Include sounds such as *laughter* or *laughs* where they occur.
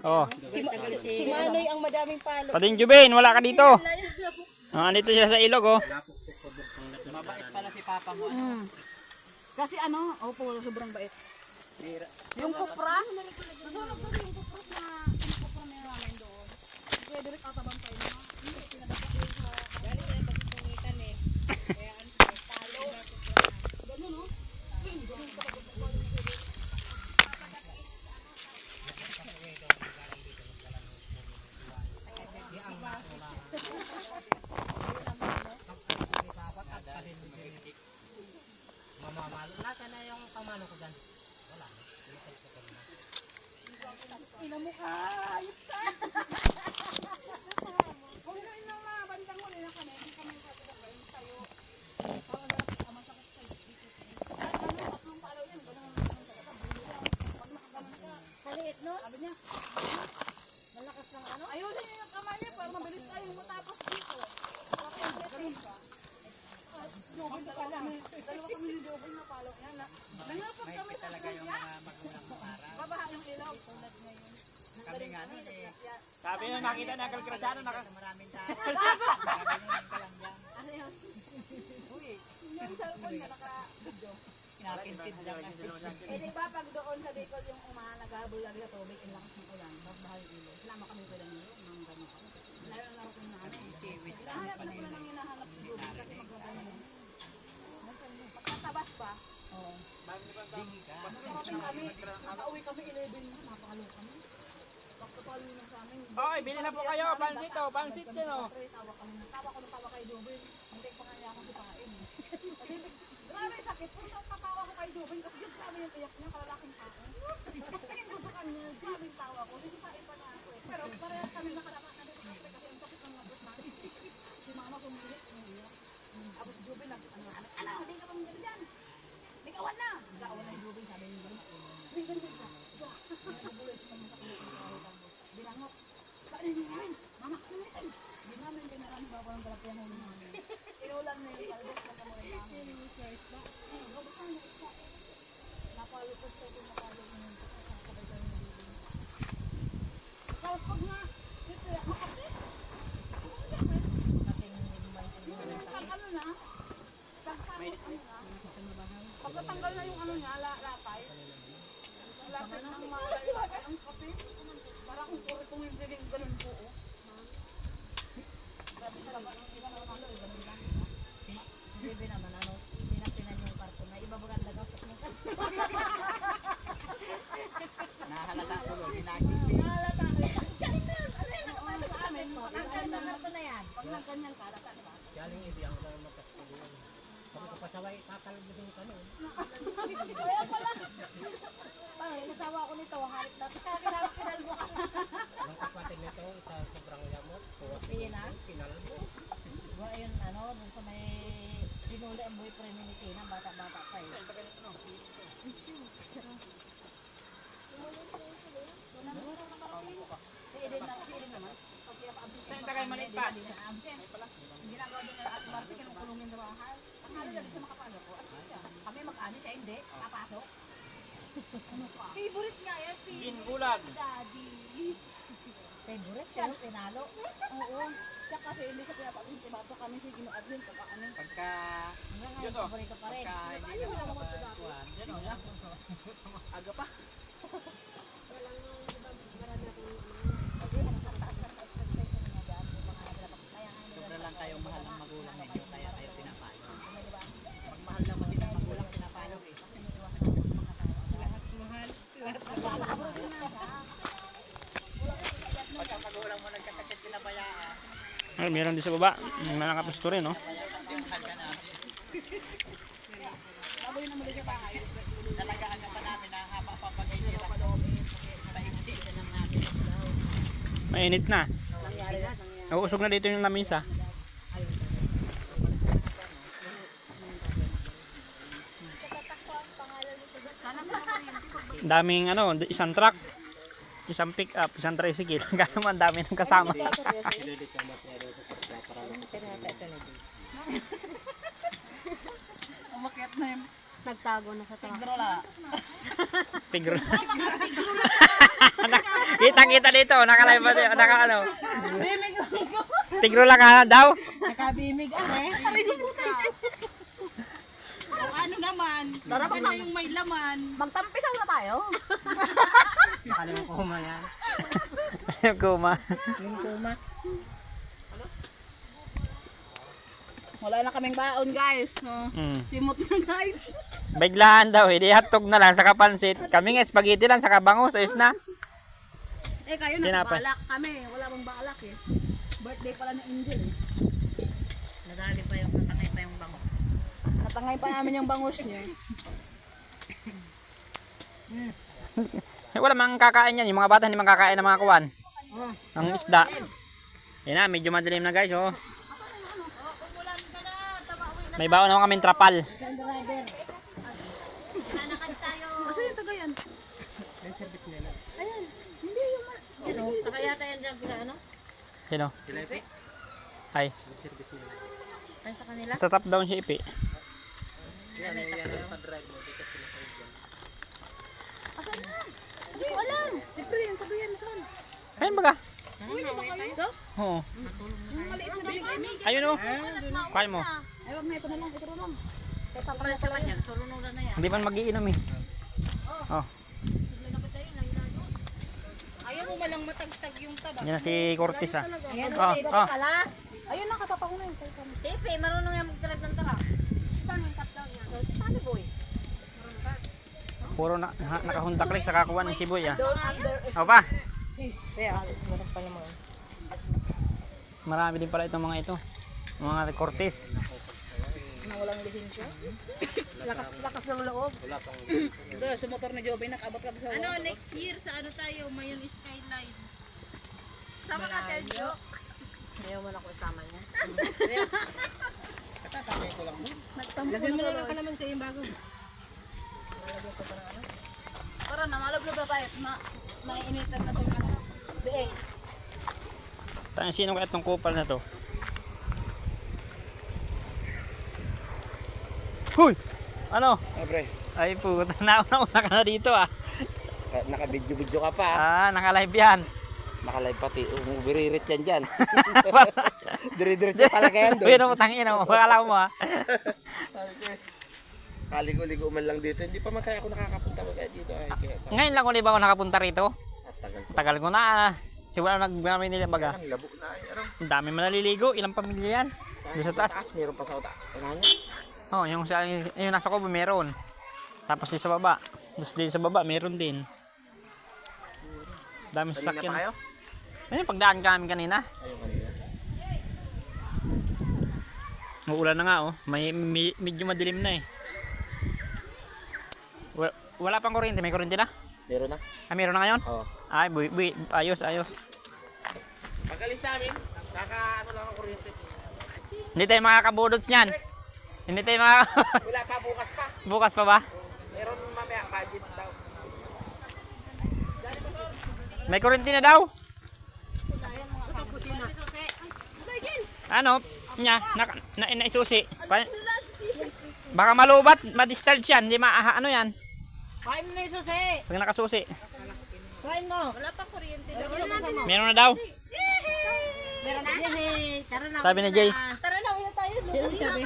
Oh. Si Manoy ang madaming palo. Pating Jubain, wala ka dito. Ah, andito siya sa ilog, oh. Mm. Kasi ano, opo, sobrang bait. Yung kupra, nasunog ko yung kupra na yung kupra na namin doon. Pwede rin katabang pa yun. no? Hindi, pinadapat yun sa... Galing na pagpungitan eh. Kaya ano, palo. Ganun, no? Ganun ka Ina mo ka, ayos ka. Kung ina ina ma, bandang mo na kami, hindi kami kapag sa'yo. Parang dapat ka masakit sa'yo. At ano, tatlong palo yan, ganun ang ganun sa kata, bulo lang. Pag nakaganon ka, kaliit no? Sabi niya, malakas ng ano? Ayusin niyo yung kamay niya para mabilis tayong matapos dito. Para kayo getting ka. Jobin na pala. Dalawa kami ni Jobin na na. Nangapag kami talaga yung mga magulang mo para. Babaha yung ilaw. Tulad ngayon. Kami nga nun eh. Sabi na nakita na kalkrasado, naka... Maraming tao. Ano yun? Uy, yung cellphone na naka-video. Pinapintid lang kasi. Eh di ba pag doon sa Bicol yung umaha naghabulag na tubig, ang lakas ng ulan, babaha yung ilog. Sinama kami pala nilo, nang gano'n kami. Lalo na rin na ano. Hinahanap na pala nang hinahanap ng tubig kasi magbabaha na. Pagkatabas pa, oo. Nakakapin kami, nakauwi kami 11 na, napakalo kami. Pagkapalo na sa amin. Oy, bili na po kayo, pansit, oh. Pansit din, oh. Pre, tawa kami. Tawa ko ng tawa kay Jubin. Hindi pa kaya ako sipain. Kasi *laughs* grabe sakit. Saan patawa ko kay Jubin kasi yun grabe yung iyak niya, kalalaking tao. Tingin ko sa kanya, grabe yung tawa ko. Sisipain pa niya ako eh. Pero parehas kami nakalakas na dito kasi kasi ang sakit ng mga namin. Si mama pumilit, umiiyak. Tapos si Jubin, nag- ano, ano, ano, hindi ka pang dyan. Ligawan na! Ligawan na yung Jubin, sabi niya gano'n. Hindi ganyan ka. Bakit hindi namin? Mama, kumitin. Hindi namin ba ko ng galapyan ng namin. Inulan na yung kalbos na kamulan namin. Eh, gabot na yung isla. Napalupos ko kung napalupos na yung sakabay tayo ng bibig. Tapos pag nga, ito yan, makapit. Pag ano na, ano na, pagkatanggal na yung ano niya, la- mga ang kape, parang kung puro kong yung diling ganun po, oh. Grabe talaga, ang iba naman ano, iba naman lang. Bibi naman ano, pinapinan yung na iba ko ginagin. Nahalata. Galing na, ano sa Ang ganda na. na yan. Pag nagganyan ka, lata, diba? Galing hindi ang lang magkakuluan. Kung kapasaway, tatalbudin ka nun. Kaya pala. Ay, nasawa ko nito, halit na. Kinal mo ka. Ang kapatid nito, sa sobrang yamot, Iyan na. kinalbo. Diba yun ano, dun sa may sinuli ang boyfriend ni Tina, bata-bata pa eh. Na, Eden naman. Pag pinapa-absent. Saan tayo maliit pa? Na. Ginagawa din nila at Marcy, kinukulungin sa bahay. Ang hali lang siya makapalo ko. Ano siya? Kami mag-ano siya, hindi. Papasok. Ano pa? Favorite nga yan, si Ginbulan. Daddy. Favorite siya, pinalo. Oo. Siya kasi hindi siya pinapa-absent. Bato kami siya gino-absent. Pagka ano. Pagka, Hanggang ngayon, paborito pa rin. pagka hindi Ayaw ka lang ako sa dati. makakuhan, dyan o lang. Aga pa. Sobra lang kayong mahal ng magulang ninyo, kaya kayo pinapalo. Magmahal naman din ang magulang pinapalo eh. Pagka magulang mo nagkasakit pinabayaan, Ay, meron din sa baba. May nakapusto rin, oh. namin. Mainit na. Nauusog na dito yung lamisa. Daming ano, isang truck, isang pick up, isang tricycle. *laughs* Kaya naman dami ng kasama. Umakyat na yung Nagtago na sa tawa. tigrola. Tigro. *laughs* Kitang kita dito, nakalive ba dito, naka ano. Tigro lang ka daw. Nakabimig are. Kung ano naman, maganda yung may laman. Magtampisaw na tayo. Kalimutan ko ma yan. *laughs* Yung kuma. Yung kuma. Wala na kaming baon guys. Oh, Mm. Simot na guys. Biglaan daw, hindi hotdog na lang sa kapansit. Kami nga spaghetti lang sa kabango, ayos na. Eh kayo Tinapay. nakabalak kami. Wala bang balak eh. Birthday pala ni Angel eh. Nadali pa yung natangay pa yung bango. Natangay pa namin yung bangus niya. Eh, Wala mang kakain yan, yung mga bata hindi mang kakain ng mga kuwan. Ang isda. Yan na, medyo madilim na guys, oh. May baon naman kaming trapal. Kasi yung taga yan. Saka yata yan dyan pila ano? Sino? Ay, Ay sa down si Ipi. Hindi ko alam. Siyempre yung taga yan. Saan? Ayun baga. Ito? Oo. Yung maliit na binigay mo. Ayun oh. Kaya mo. Ay wag na ito na lang. Ito na lang. Kaya pala sa kanya. Surunuran na yan. Hindi man magiinom eh. Oh, Ayaw mo malang matagtag yung taba. yan na si Cortis ah. Ayan, Oh, dito oh. Ayun na, katapaw na yun. Tipe, marunong yan mag-drive ng truck. Saan yung top down niya? Paano boy? Puro na, ha, nakahundak rin sa kakuha ng siboy ah. O pa, marami din pala itong mga ito. Mga Cortis. Na walang lisensya. Lakas, lakas ng loob. Wala pang. Ito, sa motor ni Joby, nakabot lang sa Ano, next year sa ano tayo, Mayon Skyline. Sama ka, Teljo. Ayaw mo na *laughs* ko isama niya. Lagyan mo na lang kalaman sa yung bago. Para na malablo ba tayo? Ma mainitan na itong ano. Biig. Tayo sino kaya itong kupal na to? Hoy! Ano? Siyempre, Ay puta, *laughs* nauna-una ka na dito ah. naka-video-video ka pa. ah. Ah, naka-live yan. Naka-live pati. Umubiririt yan dyan. *laughs* Dire-diretso talaga yan doon. ano mo, tangin mo. Pakala mo ah. *laughs* Kaligo-ligo man lang dito. Hindi pa man kaya ako nakakapunta ba kaya dito. Ay, kaya Ngayon lang ulit ba ako nakapunta rito? at tagal ko. Tagal ko na ah. Siguro nagmamay nila baga. Ang labo na. Ang dami manaliligo. Ilang pamilya yan? Doon sa taas. meron pa sa uta. Ano? Oh, yung sa yung nasa kubo meron. Tapos sa baba. Tapos din sa baba meron din. Dami Kanina pa sasakyan. kayo? Ayun, pagdaan kami kanina. Ayun kanina. Uulan na nga oh. May, may medyo madilim na eh. Wala, wala pang kuryente, may kuryente na? Meron na. Ah, meron na ngayon? Oo. Ay, buy, buy, ayos, ayos. Pag alis namin, kaka ano lang ang kuryente. Hindi tayo makakabudots niyan. Hindi tayo maka... *laughs* Wala pa, bukas pa. Bukas pa ba? Meron mamaya budget daw. May kuryente na daw. Ano? Nya, na, na, na, isusi. Pa, baka malubat, ma-discharge yan. Hindi ma, ano yan. Kain mo na yung susi. Pag nakasusi. Kain mo. Wala pa kuryente. Meron na daw. Meron na. Tara na. Sabi ni Jay. Tara na, uwi na tayo. Sabi.